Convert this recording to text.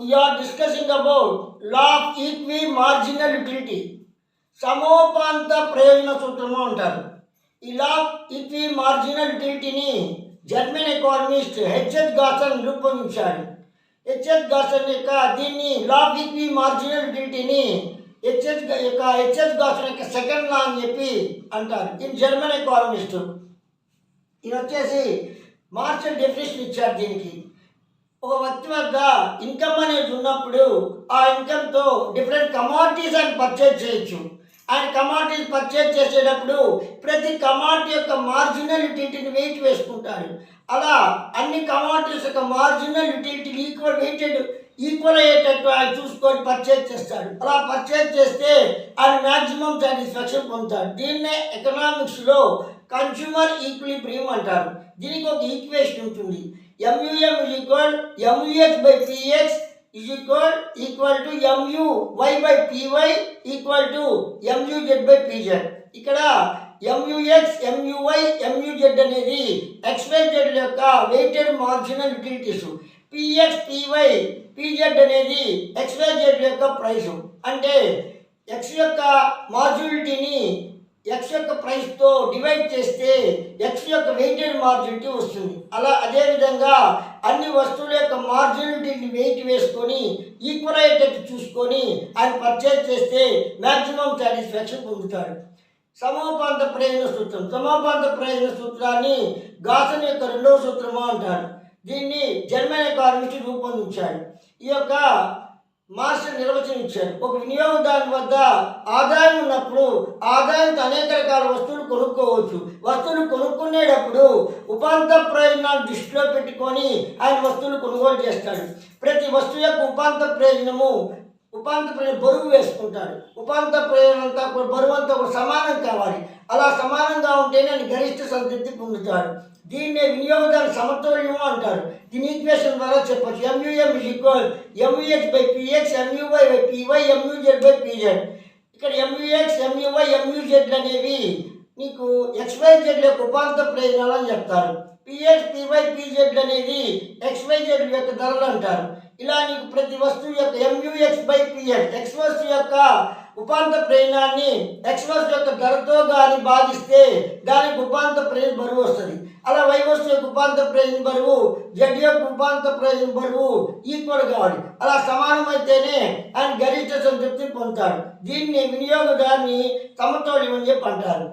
we are discussing about law of equi marginal utility. సమోపాంత ప్రయోజన సూత్రము అంటారు. ఈ లా ఈక్వి మార్జినల్ యుటిలిటీని జర్మన్ ఎకానమిస్ట్ హెచ్ఎస్ గాసన్ రూపొందించాడు. హెచ్ఎస్ గాసన్ యొక్క దీన్ని లా ఈక్వి మార్జినల్ యుటిలిటీని హెచ్ఎస్ యొక్క హెచ్ఎస్ గాసన్ యొక్క సెకండ్ లా అని చెప్పి అంటారు. ఇది జర్మన్ ఎకానమిస్ట్ ఈయన వచ్చేసి మార్చల్ డెఫినేషన్ ఇచ్చారు దీనికి. ఒక వ్యక్తి వద్ద ఇన్కమ్ అనేది ఉన్నప్పుడు ఆ ఇన్కమ్తో డిఫరెంట్ కమాడిటీస్ ఆయన పర్చేజ్ చేయొచ్చు. ఆయన కమాడిటీస్ పర్చేజ్ చేసేటప్పుడు ప్రతి కమాడిటీ యొక్క మార్జినల్ యుటిలిటీని వెయిట్ వేసుకుంటాడు. అలా అన్ని కమాడిటీస్ యొక్క marginal utility equal weighted equal అయ్యేటట్టు ఆయన చూసుకొని పర్చేజ్ చేస్తాడు. అలా పర్చేజ్ చేస్తే ఆయన మ్యాక్సిమం సాటిస్ఫాక్షన్ పొందుతాడు. దీన్నే ఎకనామిక్స్లో కన్స్యూమర్ ఈక్విలిబ్రియం అంటారు. దీనికి ఒక ఈక్వేషన్ ఉంటుంది. M U M is equal M U X by P X is equal equal to M U Y by P Y equal to M U Z by P Z ఇక్కడ M U X M U Y M U Z అనేది XYZ యొక్క weighted marginal utilities P X P Y P Z అనేది XYZ యొక్క price అంటే X యొక్క మార్జినిటీని X యొక్క ప్రైస్తో డివైడ్ చేస్తే ఎక్స్ యొక్క వెయిటెడ్ మార్జినిటీ వస్తుంది. అలా అదేవిధంగా అన్ని వస్తువుల యొక్క మార్జినిటీని వెయిట్ వేసుకొని ఈక్వల్ అయ్యేటట్టు చూసుకొని ఆయన పర్చేజ్ చేస్తే మ్యాక్సిమం సాటిస్ఫాక్షన్ పొందుతాడు. సమోపాంత ప్రయోజన సూత్రం. సమోపాంత ప్రయోజన సూత్రాన్ని గాసన్ యొక్క రెండవ సూత్రము అంటారు. దీన్ని జర్మన్ ఎకానమిస్ట్ రూపొందించాడు. ఈ యొక్క మాస్టర్ నిర్వచనం ఇచ్చాడు ఒక వినియోగదారుని వద్ద ఆదాయం ఉన్నప్పుడు ఆదాయంతో అనేక రకాల వస్తువులు కొనుక్కోవచ్చు. వస్తువులు కొనుక్కునేటప్పుడు ఉపాంత ప్రయోజనాలు దృష్టిలో పెట్టుకొని ఆయన వస్తువులు కొనుగోలు చేస్తాడు. ప్రతి వస్తువు యొక్క ఉపాంత ప్రయోజనము ఉపాంత ప్రయోజనం బరువు వేసుకుంటాడు ఉపాంత ప్రయోజనం అంతా బరువు అంతా కూడా సమానం కావాలి. అలా సమానంగా ఉంటేనే ఆయన గరిష్ట సంతృప్తి పొందుతాడు. దీన్నే వినియోగదారు సమతుల్యము అంటారు. దీని ఈక్వేషన్ ద్వారా చెప్పచ్చు. MUM is equal MUH by PX MUY by PY MUZ by PZ ఇక్కడ ఎంయుఎక్స్ ఎంయువై ఎంయుజెడ్ అనేవి నీకు ఎక్స్వైజెడ్ యొక్క ఉపాంత ప్రయోజనాలు అని చెప్తారు. P S P Y P Z అనేది ఎక్స్వైజెడ్ యొక్క ధరలు అంటారు. ఇలా నీకు ప్రతి వస్తువు యొక్క ఎంయుఎక్స్ బై పిఎక్స్ ఎక్స్ వస్తువు యొక్క ఉపాంత ప్రయాణాన్ని ఎక్స్ యొక్క ధరతో కానీ భాగిస్తే దానికి ఉపాంత ప్రయోజన బరువు వస్తుంది. అలా వై వస్తువు యొక్క ఉపాంత ప్రయోజనం బరువు జడ్ యొక్క ఉపాంత ప్రయోజనం బరువు ఈక్వల్ కావాలి. అలా సమానమైతేనే ఆయన గరిష్ట సంతృప్తి పొందుతాడు. దీన్ని వినియోగదాన్ని సమతౌల్యం అని చెప్పి అంటారు.